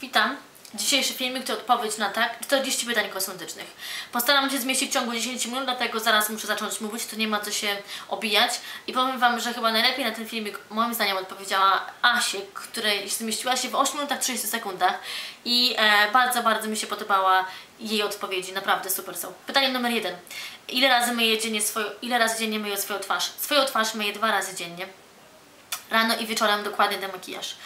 Witam. Dzisiejszy filmik to odpowiedź na tak 40 pytań kosmetycznych. Postaram się zmieścić w ciągu 10 minut, dlatego zaraz muszę zacząć mówić, tu nie ma co się obijać. I powiem Wam, że chyba najlepiej na ten filmik moim zdaniem odpowiedziała Asiek, której zmieściła się w 8 minutach 30 sekundach i e, bardzo, bardzo mi się podobała jej odpowiedzi, naprawdę super są. Pytanie numer jeden. Ile razy myję dziennie swoją, ile razy dziennie myję swoją twarz? Swoją twarz myję dwa razy dziennie. Rano i wieczorem dokładnie demakijaż.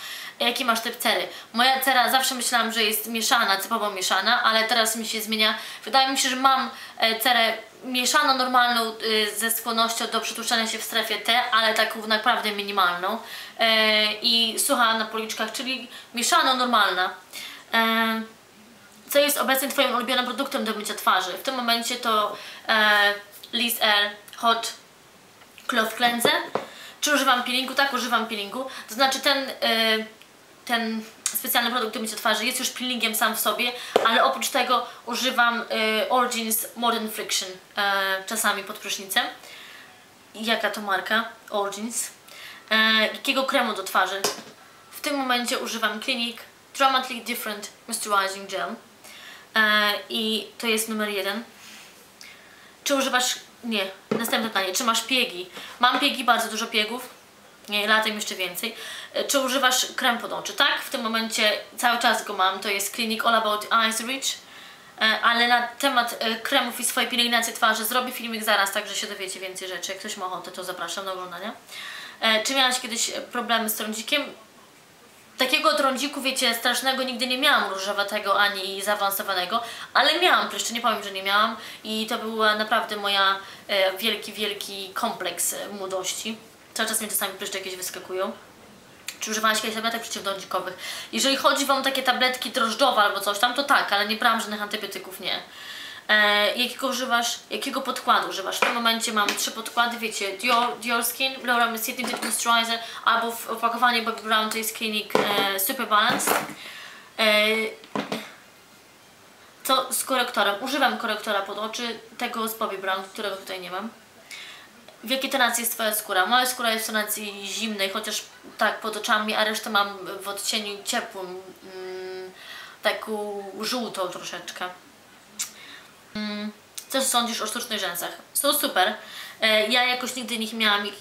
Jaki masz typ cery? Moja cera zawsze myślałam, że jest mieszana, typowo mieszana, ale teraz mi się zmienia. Wydaje mi się, że mam e, cerę mieszaną, normalną, y, ze skłonnością do przytłuszczania się w strefie T, ale taką naprawdę minimalną. E, I sucha na policzkach, czyli mieszano, normalna. E, co jest obecnie Twoim ulubionym produktem do mycia twarzy? W tym momencie to e, Liz Air Hot Cloth Cleanser. Czy używam peelingu? Tak, używam peelingu. To znaczy ten, y, ten specjalny produkt do mycia twarzy jest już peelingiem sam w sobie, ale oprócz tego używam y, Origins Modern Friction y, czasami pod prysznicem. Jaka to marka? Origins. Jakiego kremu do twarzy? W tym momencie używam Clinique Dramatically Different Moisturizing Gel. I to jest numer jeden. Czy używasz nie. Następne pytanie. Czy masz piegi? Mam piegi, bardzo dużo piegów. Nie, latem jeszcze więcej. E, czy używasz krem pod oczy? Tak, w tym momencie cały czas go mam. To jest Clinic All About Eyes Reach. E, ale na temat e, kremów i swojej pielęgnacji twarzy zrobię filmik zaraz, także się dowiecie więcej rzeczy. Jak ktoś ma ochotę, to zapraszam do oglądania. Czy miałaś kiedyś problemy z trądzikiem? Takiego trądziku, wiecie, strasznego nigdy nie miałam różowatego ani zaawansowanego, ale miałam jeszcze nie powiem, że nie miałam i to był naprawdę moja wielki, wielki kompleks młodości. Cały czas mi czasami pryszcze jakieś wyskakują. Czy używałaś kiedyś tabletek przeciwtrądzikowych? Jeżeli chodzi Wam o takie tabletki drożdżowe albo coś tam, to tak, ale nie brałam żadnych antybiotyków, nie. E, jakiego używasz, jakiego podkładu używasz. W tym momencie mam trzy podkłady, wiecie, Dior, Dior Skin, Laura Mercier Tinted Moisturizer, albo w opakowaniu Bobbi Brown to jest e, Super Balance. E, co z korektorem? Używam korektora pod oczy, tego z Bobbi Brown, którego tutaj nie mam. W jakiej tonacji jest Twoja skóra? Moja skóra jest w tonacji zimnej, chociaż tak pod oczami, a resztę mam w odcieniu ciepłym, mm, taką żółtą troszeczkę. Mm, co sądzisz o sztucznych rzęsach? Są super. E, ja jakoś nigdy nie miałam ich,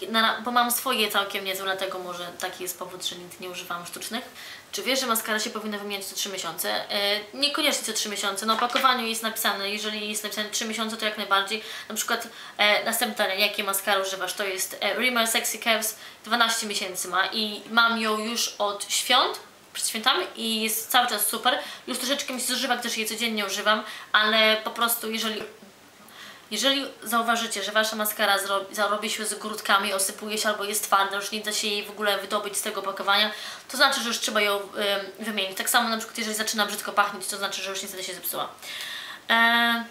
bo mam swoje całkiem niezłe, dlatego może taki jest powód, że nigdy nie używam sztucznych. Czy wiesz, że maskara się powinna wymieniać co 3 miesiące? E, niekoniecznie co 3 miesiące. Na opakowaniu jest napisane, jeżeli jest napisane 3 miesiące, to jak najbardziej. Na przykład e, następne, jakie maskary używasz, to jest e, Rimmel Sexy Curves, 12 miesięcy ma i mam ją już od świąt, przed świętami i jest cały czas super. Już troszeczkę mi się zużywa, gdyż jej codziennie używam, ale po prostu jeżeli jeżeli zauważycie, że Wasza maskara zarobi się z grudkami, osypuje się albo jest twarda, już nie da się jej w ogóle wydobyć z tego opakowania, to znaczy, że już trzeba ją wymienić. Tak samo na przykład, jeżeli zaczyna brzydko pachnieć, to znaczy, że już niestety się zepsuła. Eee,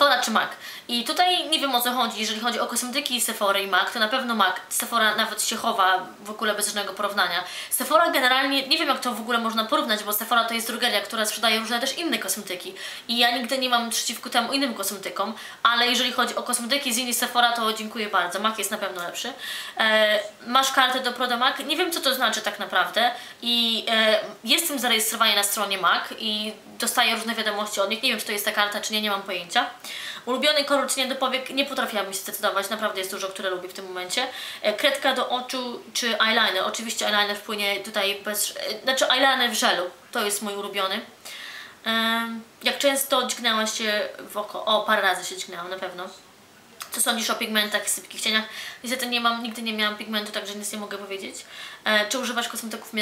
Sephora czy MAC. I tutaj nie wiem o co chodzi, jeżeli chodzi o kosmetyki Sephora i MAC, to na pewno MAC. Sephora nawet się chowa w ogóle bez żadnego porównania. Sephora generalnie, nie wiem jak to w ogóle można porównać, bo Sephora to jest drogeria, która sprzedaje różne też inne kosmetyki. I ja nigdy nie mam przeciwko temu innym kosmetykom, ale jeżeli chodzi o kosmetyki z innej Sephora, to dziękuję bardzo. MAC jest na pewno lepszy. E, masz kartę do Prodomac? Nie wiem co to znaczy tak naprawdę i e, jestem zarejestrowana na stronie MAC i dostaję różne wiadomości od nich. Nie wiem czy to jest ta karta czy nie, nie mam pojęcia. Ulubiony kolor cienia do powiek nie potrafiłabym się zdecydować, naprawdę jest dużo, które lubię w tym momencie. E, kredka do oczu czy eyeliner. Oczywiście eyeliner wpłynie tutaj bez... E, znaczy eyeliner w żelu, to jest mój ulubiony. Jak często dźgnęłaś się w oko? O, parę razy się dźgnęłam, na pewno. Co sądzisz o pigmentach i sypkich cieniach? Niestety nie mam, nigdy nie miałam pigmentu, także nic nie mogę powiedzieć. E, czy używasz kosmetyków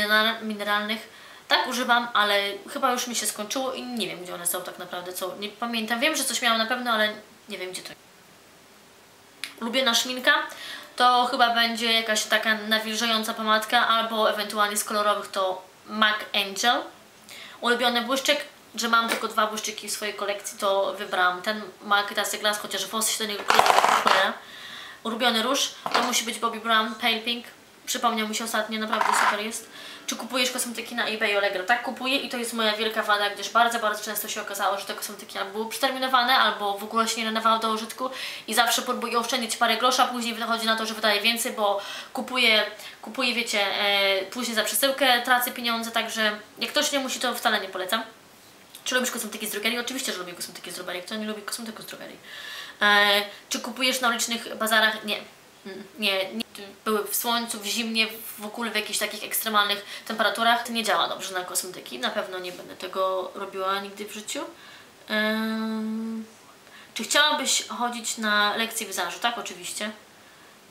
mineralnych? Tak, używam, ale chyba już mi się skończyło i nie wiem, gdzie one są tak naprawdę, co nie pamiętam. Wiem, że coś miałam na pewno, ale nie wiem, gdzie to Ulubiona szminka to chyba będzie jakaś taka nawilżająca pomadka, albo ewentualnie z kolorowych to MAC Angel. Ulubiony błyszczyk, że mam tylko dwa błyszczyki w swojej kolekcji, to wybrałam ten MAC Tasty Glass, chociaż włosy się do niego kleją. Ulubiony róż to musi być Bobbi Brown Pale Pink przypomniał mi się ostatnio, naprawdę super jest. Czy kupujesz kosmetyki na eBay Allegro? Tak, kupuję i to jest moja wielka wada, gdyż bardzo, bardzo często się okazało, że te kosmetyki albo były przeterminowane, albo w ogóle się nie nadawały do użytku i zawsze próbuję oszczędzić parę groszy, a później wychodzi na to, że wydaję więcej, bo kupuję, kupuję wiecie, e, później za przesyłkę tracę pieniądze, także jak ktoś nie musi, to wcale nie polecam. Czy lubisz kosmetyki z drogerii? Oczywiście, że lubię kosmetyki z drogerii. Kto nie lubi kosmetyków z drogerii? E, czy kupujesz na ulicznych bazarach? Nie. Nie, nie. Były w słońcu, w zimnie, w ogóle w jakichś takich ekstremalnych temperaturach. To nie działa dobrze na kosmetyki. Na pewno nie będę tego robiła nigdy w życiu. Em, czy chciałabyś chodzić na lekcje wizażu? Tak, oczywiście.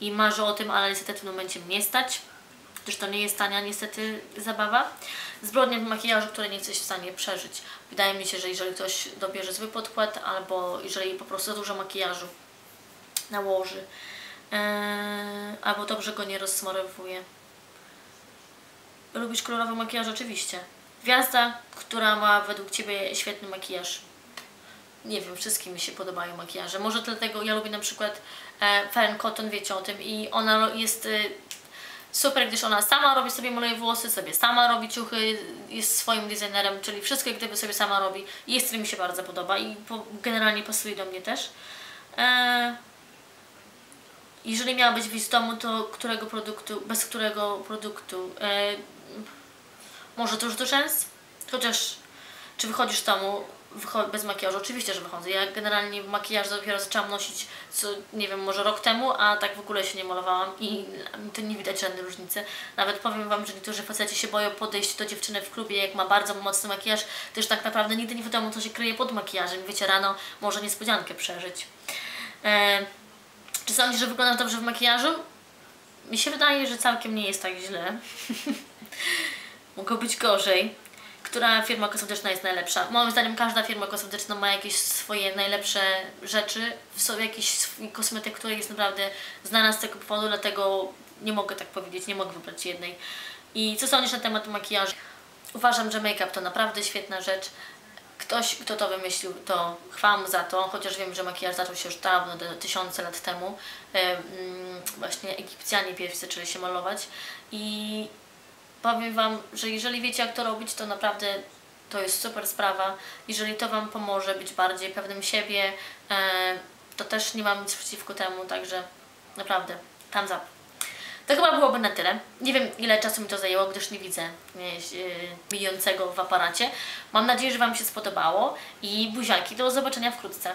I marzę o tym, ale niestety w tym momencie mnie nie stać. Gdyż to nie jest tania niestety zabawa. Zbrodnia w makijażu, której nie jesteś w stanie przeżyć. Wydaje mi się, że jeżeli ktoś dobierze zły podkład, albo jeżeli po prostu za dużo makijażu nałoży, Eee, albo dobrze go nie rozsmarowuje. Lubisz kolorowy makijaż? Oczywiście. Gwiazda, która ma według Ciebie świetny makijaż. Nie wiem, wszystkim mi się podobają makijaże. Może dlatego ja lubię na przykład e, Fern Cotton, wiecie o tym. I ona jest e, super, gdyż ona sama robi sobie maluje włosy, sobie sama robi ciuchy, jest swoim designerem, czyli wszystko gdyby sobie sama robi. I jest, mi się bardzo podoba i po, generalnie pasuje do mnie też. E, jeżeli miałabyś wyjść z domu, to którego produktu, bez którego produktu? E, może tuż do rzęs? Chociaż, czy wychodzisz z domu bez makijażu? Oczywiście, że wychodzę. Ja generalnie makijaż dopiero zaczęłam nosić, co, nie wiem, może rok temu, a tak w ogóle się nie malowałam i to nie widać żadnej różnicy. Nawet powiem Wam, że niektórzy faceci się boją podejść do dziewczyny w klubie, jak ma bardzo mocny makijaż, też tak naprawdę nigdy nie wiadomo, co się kryje pod makijażem. Wiecie, rano może niespodziankę przeżyć. E, czy sądzisz, że wyglądasz dobrze w makijażu? Mi się wydaje, że całkiem nie jest tak źle. Mogło być gorzej. Która firma kosmetyczna jest najlepsza? Moim zdaniem każda firma kosmetyczna ma jakieś swoje najlepsze rzeczy, w sobie jakiś kosmetyk, który jest naprawdę znana z tego powodu, dlatego nie mogę tak powiedzieć, nie mogę wybrać jednej. I co sądzisz na temat makijażu? Uważam, że make-up to naprawdę świetna rzecz. Ktoś, kto to wymyślił, to chwała mu za to, chociaż wiem, że makijaż zaczął się już dawno, tysiące lat temu. E, mm, właśnie Egipcjanie pierwsi zaczęli się malować i powiem Wam, że jeżeli wiecie jak to robić, to naprawdę to jest super sprawa. Jeżeli to Wam pomoże być bardziej pewnym siebie, e, to też nie mam nic przeciwko temu, także naprawdę, thumbs up. To chyba byłoby na tyle. Nie wiem ile czasu mi to zajęło, gdyż nie widzę yy, bijącego w aparacie. Mam nadzieję, że Wam się spodobało i buziaki, do zobaczenia wkrótce.